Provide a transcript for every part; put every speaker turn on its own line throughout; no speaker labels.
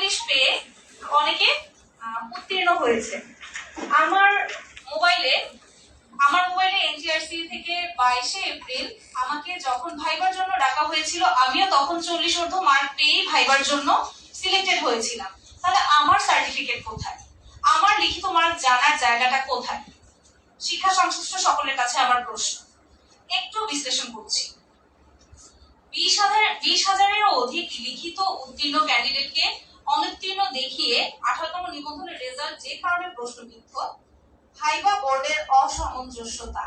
বিয়াল্লিশ পেয়ে অনেকে উত্তীর্ণ হয়েছে। আমার মোবাইলে আমার মোবাইলে এনটিআরসি থেকে বাইশে এপ্রিল আমাকে যখন ভাইবার জন্য ডাকা হয়েছিল, আমিও তখন চল্লিশ অর্ধ মার্ক পেয়েই ভাইবার জন্য সিলেক্টেড হয়েছিলাম। তাহলে আমার সার্টিফিকেট কোথায়? আমার লিখিত মার্ক জানার জায়গাটা কোথায়? শিক্ষা সংশ্লিষ্ট সকলের কাছে আমার প্রশ্ন। একটু বিশ্লেষণ করছি। বিশ হাজার, বিশ হাজারেরও অধিক লিখিত উত্তীর্ণ ক্যান্ডিডেটকে অনুত্তীর্ণ দেখিয়ে আঠারোতম নিবন্ধনের রেজাল্ট যে কারণে প্রশ্নবিদ্ধ ভাইবা বোর্ডের অসামঞ্জস্যতা।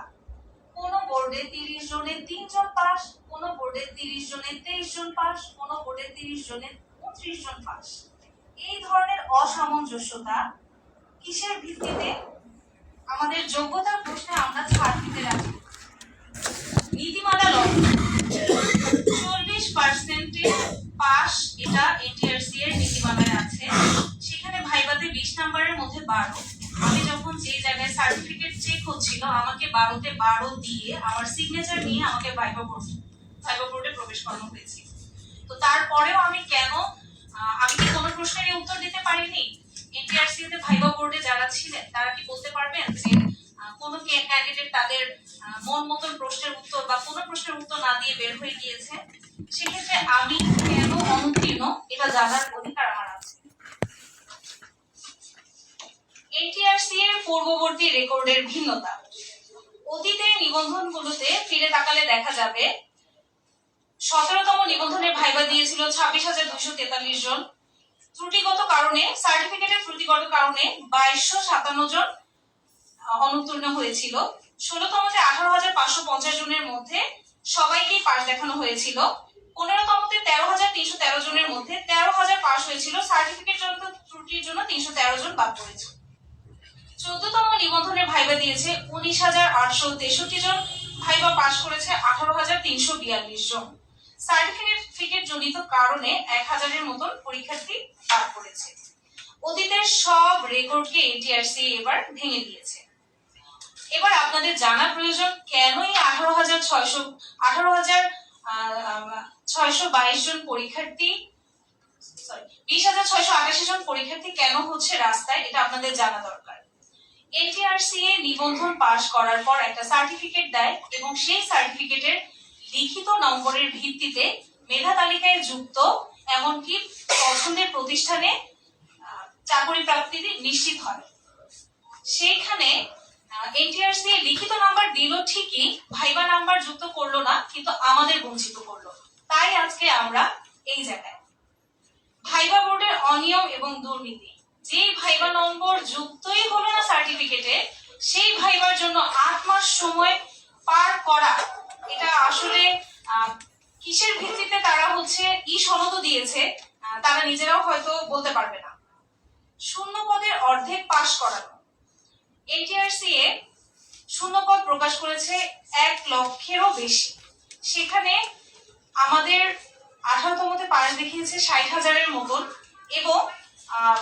কোন বোর্ডে তিরিশ জনে তিনজন পাস, কোন বোর্ডে তিরিশ জনে তেইশ জন পাস, কোন বোর্ডে তিরিশ জনে উনত্রিশ জন পাস। এই ধরনের অসামঞ্জস্যতা কিসের ভিত্তিতে? আমাদের যোগ্যতার প্রশ্নে আমরা ছাড় দিতে রাজি। নীতিমালা লঙ্ঘন। চল্লিশ পার্সেন্টের পাস এটা এনটিআরসি এর নীতিমালায় আছে। সেখানে ভাইবাতে বিশ নাম্বারের মধ্যে বারো। আমি যখন যে জায়গায় সার্টিফিকেট চেক হচ্ছিল, আমাকে বারোতে বারো দিয়ে আমার সিগনেচার নিয়ে আমাকে ভাইবা বোর্ড ভাইবা বোর্ডে প্রবেশ করানো হয়েছিল তো তারপরেও আমি কেন আমি কি কোনো প্রশ্নের উত্তর দিতে পারিনি? এনটিআরসি তে ভাইবা বোর্ডে যারা ছিলেন, তারা কি বলতে পারবেন যে কোনো ক্যান্ডিডেট তাদের মন মতন প্রশ্নের উত্তর বা কোনো প্রশ্নের উত্তর না দিয়ে বের হয়ে গিয়েছে? সেক্ষেত্রে আমি কেন অনুত্তীর্ণ এটা জানার অধিকার আমার আছে। এনটিআরসি এর পূর্ববর্তী রেকর্ডের ভিন্নতা। অতীতের নিবন্ধনগুলোতে ফিরে তাকালে দেখা যাবে, সতেরোতম নিবন্ধনের ভাইবা দিয়েছিল ছাব্বিশ হাজার দুশো তেতাল্লিশ জন। ত্রুটিগত কারণে, সার্টিফিকেটের ত্রুটিগত কারণে বাইশশো সাতান্ন জন অনুত্তীর্ণ হয়েছিল। ষোলতমতে আঠারো হাজার পাঁচশো পঞ্চাশ জনের মধ্যে সবাইকেই পাশ দেখানো হয়েছিল। পনেরো পনেরোতমতে তেরো হাজার তিনশো তেরো জনের মধ্যে তেরো হাজার পাশ হয়েছিল। সার্টিফিকেট ত্রুটির জন্য তিনশো তেরো জন বাদ পড়েছে। চোদ্দতম নিবন্ধনের ভাইবা দিয়েছে উনিশ হাজার আটশো তেষট্টি জন। ভাইবা পাশ করেছে আঠারো হাজার তিনশো বিয়াল্লিশ জন। সার্টিফিকেট জনিত কারণে এক হাজারের মতন পরীক্ষার্থী বাদ পড়েছে। অতীতের সব রেকর্ডকে এনটিআরসি এবার ভেঙে দিয়েছে। এবার আপনাদের জানা প্রয়োজন, কেনই আঠারো হাজার ছয়শো, আঠারো হাজার ছয়শো বাইশ জন পরীক্ষার্থী সরি বিশ হাজার ছয়শো আটাশি জন পরীক্ষার্থী কেন হচ্ছে রাস্তায়? এটা আপনাদের জানা দরকার। এনটিআরসি এ নিবন্ধন পাশ করার পর একটা সার্টিফিকেট দেয় এবং সেই সার্টিফিকেটের লিখিত নম্বরের ভিত্তিতে মেধা তালিকায় যুক্ত এমনকি পছন্দের প্রতিষ্ঠানে চাকরি প্রাপ্তি নিশ্চিত হয়। সেইখানে এনটিআরসি লিখিত নাম্বার দিল ঠিকই, ভাইবা নাম্বার যুক্ত করল না, কিন্তু আমাদের বঞ্চিত করল। তাই আজকে আমরা এই জায়গায়। ভাইবা বোর্ডের অনিয়ম এবং দুর্নীতি। যে ভাইবা নম্বর যুক্তই হলো না সার্টিফিকেটে সেই ভাইবার জন্য আট মাস সময় পার করা, এটা আসলে কিসের ভিত্তিতে তারা হচ্ছে ই সনদ দিয়েছে তারা নিজেরাও হয়তো বলতে পারবে না। শূন্য পদের অর্ধেক পাশ করানো। এনটিআরসি এ শূন্যপদ প্রকাশ করেছে এক লক্ষেরও বেশি। সেখানে আমাদের আঠারোতমতে পাশ দেখিয়েছে ষাট হাজারের মতন এবং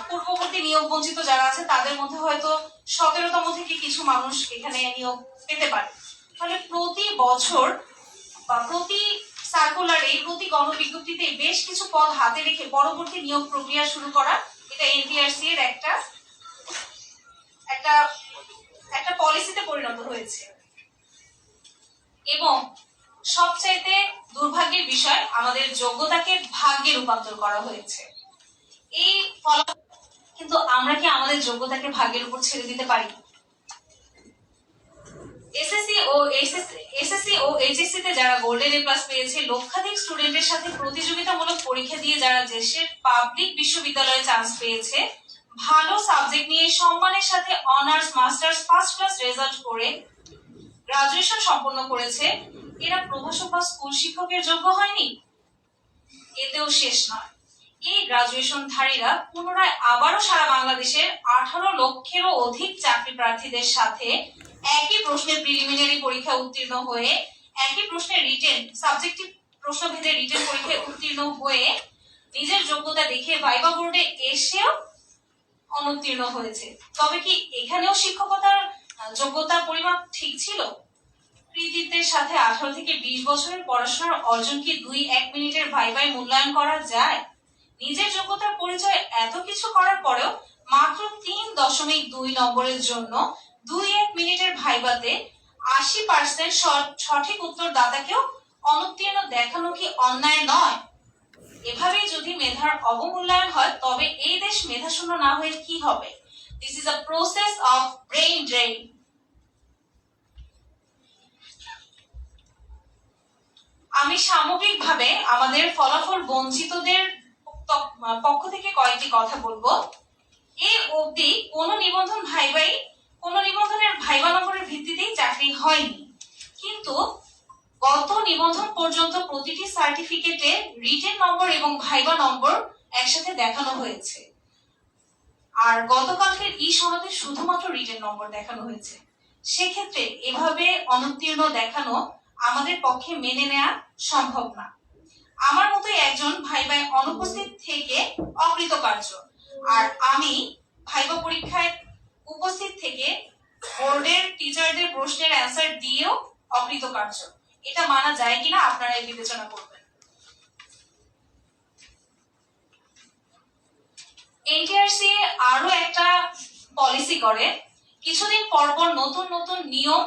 পূর্ববর্তী নিয়োগ বঞ্চিত যারা আছে তাদের মধ্যে হয়তো সতেরোতম থেকে কিছু মানুষ এখানে নিয়োগ পেতে পারে। তাহলে প্রতি বছর বা প্রতি সার্কুলারে প্রতি গণবিজ্ঞপ্তিতে বেশ কিছু পদ হাতে রেখে পরবর্তী নিয়োগ প্রক্রিয়া শুরু করা এটা এনটিআরসি এর একটা একটা একটা পলিসিতে পরিণত হয়েছে। এবং সবচাইতে দুর্ভাগ্যের বিষয়, আমাদের যোগ্যতাকে ভাগ্যে রূপান্তর করা হয়েছে। এই ফলাফল কিন্তু আমরা কি আমাদের যোগ্যতাকে ভাগ্যের উপর ছেড়ে দিতে পারি? এসএসসি ও এসএসসি ও এইচএসসি তে যারা গোল্ডেন এ প্লাস পেয়েছে, লক্ষাধিক স্টুডেন্টের সাথে প্রতিযোগিতামূলক পরীক্ষা দিয়ে যারা দেশের পাবলিক বিশ্ববিদ্যালয়ে চান্স পেয়েছে ভালো সাবজেক্ট নিয়ে সম্মানের সাথে honours masters first class result করে গ্রাজুয়েশন সম্পন্ন করেছে। এরা প্রভাষক বা স্কুল শিক্ষকের যোগ্য হয়নি? এতেও শেষ নয়। এই গ্রাজুয়েশনধারীরা পুনরায় আবারও সারা বাংলাদেশের আঠারো লক্ষেরও অধিক চাকরি প্রার্থীদের সাথে একই প্রশ্নের প্রিলিমিনারি পরীক্ষা উত্তীর্ণ হয়ে, একই প্রশ্নের রিটেন সাবজেক্টিভ প্রশ্নভেদে রিটেন পরীক্ষায় উত্তীর্ণ হয়ে নিজের যোগ্যতা দেখে ভাইবা বোর্ডে এসেও অনুত্তীর্ণ হয়েছে। তবে কি এখানেও শিক্ষকতার যোগ্যতা পরিমাপ ঠিক ছিল? কৃতিত্বের সাথে আঠারো থেকে বিশ বছরের পড়াশোনার অর্জন কি দুই এক মিনিটের ভাই ভাই মূল্যায়ন করা যায়? নিজের যোগ্যতার পরিচয় এত কিছু করার পরেও মাত্র তিন দশমিক দুই নম্বরের জন্য দুই এক মিনিটের ভাইবাতে আশি পার্সেন্ট সঠিক উত্তর দাতাকেও অনুত্তীর্ণ দেখানো কি অন্যায় নয়? এভাবেই যদি মেধার অবমূল্যায়ন হয়, তবে এই দেশ মেধাশূন্য না হয়ে কি হবে? This is a process of brain drain আমি সামগ্রিকভাবে আমাদের ফলাফল বঞ্চিতদের পক্ষ থেকে কয়েকটি কথা বলব। এই অবধি কোন নিবন্ধন ভাইবাই, কোন নিবন্ধনের ভাইবা নম্বরের ভিত্তিতেই চাকরি হয়নি। কিন্তু গত নিবন্ধন পর্যন্ত প্রতিটি সার্টিফিকেটে রিটেন নম্বর এবং ভাইবা নম্বর একসাথে দেখানো হয়েছে। আর গতকালকের ই সনদে শুধুমাত্র রিটেন নম্বর দেখানো হয়েছে। সেক্ষেত্রে এভাবে অনুত্তীর্ণ দেখানো আমাদের পক্ষে মেনে নেওয়া সম্ভব না। আমার মতোই একজন ভাই ভাই অনুপস্থিত থেকে অকৃতকার্য। আর আমি ভাইবা পরীক্ষায় উপস্থিত থেকে বোর্ডের টিচারদের প্রশ্নের অ্যান্সার দিয়েও অকৃতকার্য। এটা মানা যায় কিনা আপনারাই বিবেচনা করবেন। এনটিআরসি আরও একটা পলিসি করে, কিছুদিন পর পর নতুন নতুন নিয়ম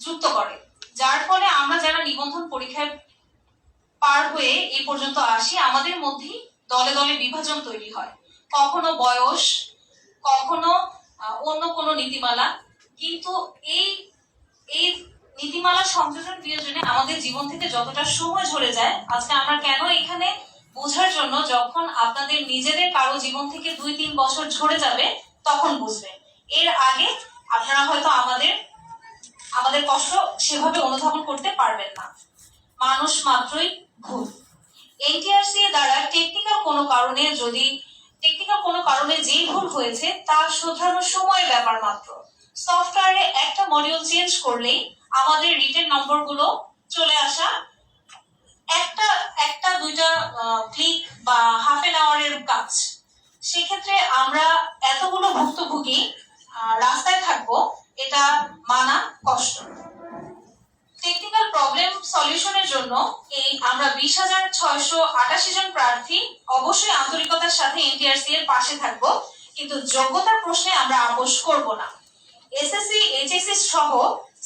যুক্ত করে, যার ফলে আমরা যারা নিবন্ধন পরীক্ষায় পার হয়ে এই পর্যন্ত আসি, আমাদের মধ্যেই দলে দলে বিভাজন তৈরি হয়। কখনো বয়স, কখনো অন্য কোনো নীতিমালা, কিন্তু এই এই নীতিমালা সংযোজন বিয়োজনে আমাদের জীবন থেকে যতটা সময় ঝরে যায়, আজকে আমরা কেন এখানে বোঝার জন্য যখন আপনাদের নিজেদের কারও জীবন থেকে দুই তিন বছর ঝরে যাবে, তখন বুঝবেন এর আগে আপনারা হয়তো আমাদের আমাদের কষ্ট সেভাবে অনুধাবন করতে পারবেন না। মানুষ মাত্রই ভুল। এনটিআরসি দ্বারা টেকনিক্যাল কোনো কারণে যদি টেকনিক্যাল কোনো কারণে যেই ভুল হয়েছে, তা শোধরানোর সময়ের ব্যাপার মাত্র। সফটওয়্যারে একটা মডিউল চেঞ্জ করলেই আমাদের রিটেন নম্বরগুলো চলে আসা। একটা একটা, দুইটা ক্লিক বা হাফ এন আওয়ারের কাজ। সেক্ষেত্রে আমরা এতগুলো ভুক্তভোগী রাস্তায় থাকব, এটা মানা কষ্ট। টেকনিক্যাল প্রবলেম সলিউশনের জন্য এই আমরা বিশ হাজার ছয়শো আটাশি জন প্রার্থী অবশ্যই আন্তরিকতার সাথে এনটিআরসি এর পাশে থাকব, কিন্তু যোগ্যতার প্রশ্নে আমরা আপোষ করব না। এসএসসি এইচএসসি সহ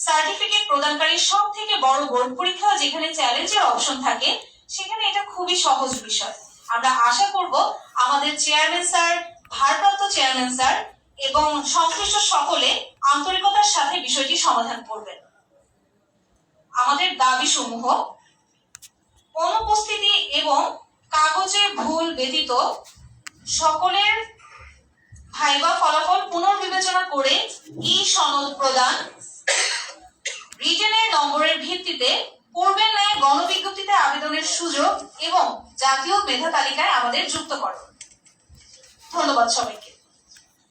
সার্টিফিকেট প্রদানকারী সব থেকে বড় বোর্ড পরীক্ষা যেখানে চ্যালেঞ্জের অপশন থাকে, সেখানে এটা খুবই সহজ বিষয়। আমরা আশা করব আমাদের চেয়ারম্যান স্যার ভারপ্রাপ্ত চেয়ারম্যান স্যার এবং সংশ্লিষ্ট সকলে আন্তরিকতার সাথে বিষয়টি সমাধান করবেন। আমাদের দাবি সমূহ অনুপস্থিতি এবং কাগজে ভুল ব্যতীত সকলের ভাইবা ফলাফল পুনর্বিবেচনা করে ই সনদ প্রদান রিটেনের নম্বরের ভিত্তিতে পূর্বের ন্যায় গণবিজ্ঞপ্তিতে আবেদনের সুযোগ এবং জাতীয় মেধা তালিকায় আমাদের যুক্ত করো। ধন্যবাদ সবাইকে।